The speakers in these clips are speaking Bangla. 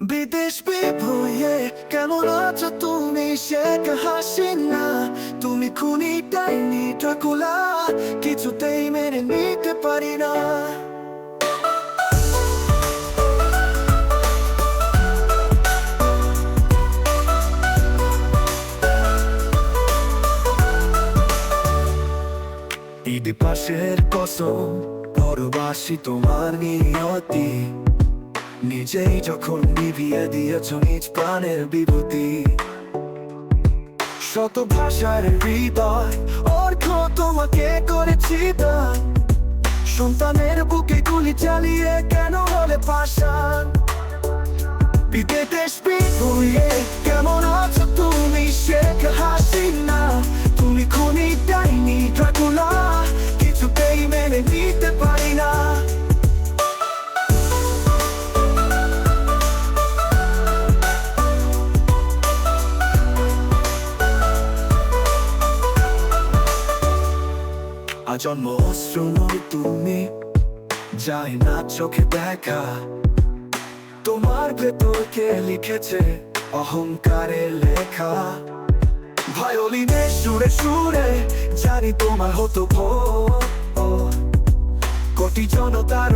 বিদেশ বিভুয়ে কেমন আছো তুমি? শেখ হাসিনা? তুমি খুনি ডাইনি ড্রাকুলা। কিছুতেই মেনে নিতে পারি না। ঈদি পাশের কসম পরবাসী তোমার নিয়তি। নিজেই যখন নিভিয়ে দিয়েছ নিজ প্রাণের বিভূতি। শত ভাষার হৃদয় অর্থ তোমাকে করেছি দান। সন্তানের বুকে গুলি চালিয়ে কেন হলে পাশান বিদেশ বিভুয়ে আজন্ম অস্ত্র নয় তুমি, যাই না চোখে দেখা। তোমার ভেতরকে লিখেছে অহংকারের লেখা? ভায়োলিনে সুরে সুরে জানি তোমার হতো ভোর কোটি জনতার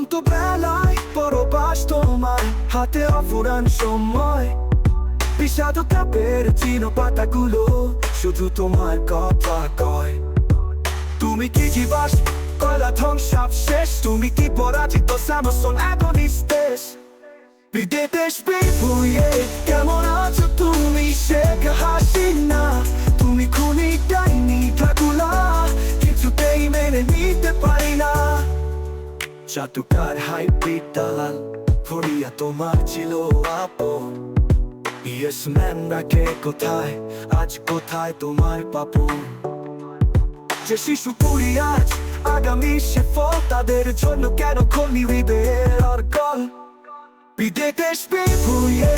পরন্ত বেলায় পরবাস তোমার হাতে অফুরান সময়। বিষাদ কাপের চিনো পাতাগুলো শুধু তোমার কথা কয়। তুমি কি জীবাস কয়লা ধ্বংসাব শেষ। তুমি কি পরাজিত সামসন? অ্যাগনিস্টেস বিদেশ বিভুয়ে চাতুকার হাইব্রিড দালাল ফরিয়া তোমার ছিল আপন। ইয়েস ম্যান রাখে কোথায়? আজ কোথায় তোমার পাপু যে শিশু পুরি আজ, আগামী সে ফল তাদের জন্য কেন খনি কল বিদে বিদেশ বিভুয়ে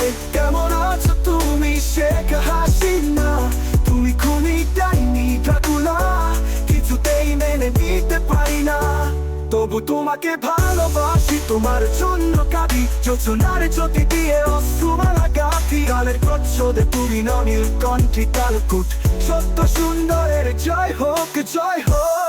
তোমাকে ভালোবাসি, তোমার জন্য কাঁদি। যোজনার জ্যোতি দিয়ে অশ্রুমালা গাথি। গালের প্রচ্ছদে তুমি নীল কণ্ঠী কালকুট সত্য সুন্দরের জয় হোক জয় হোক।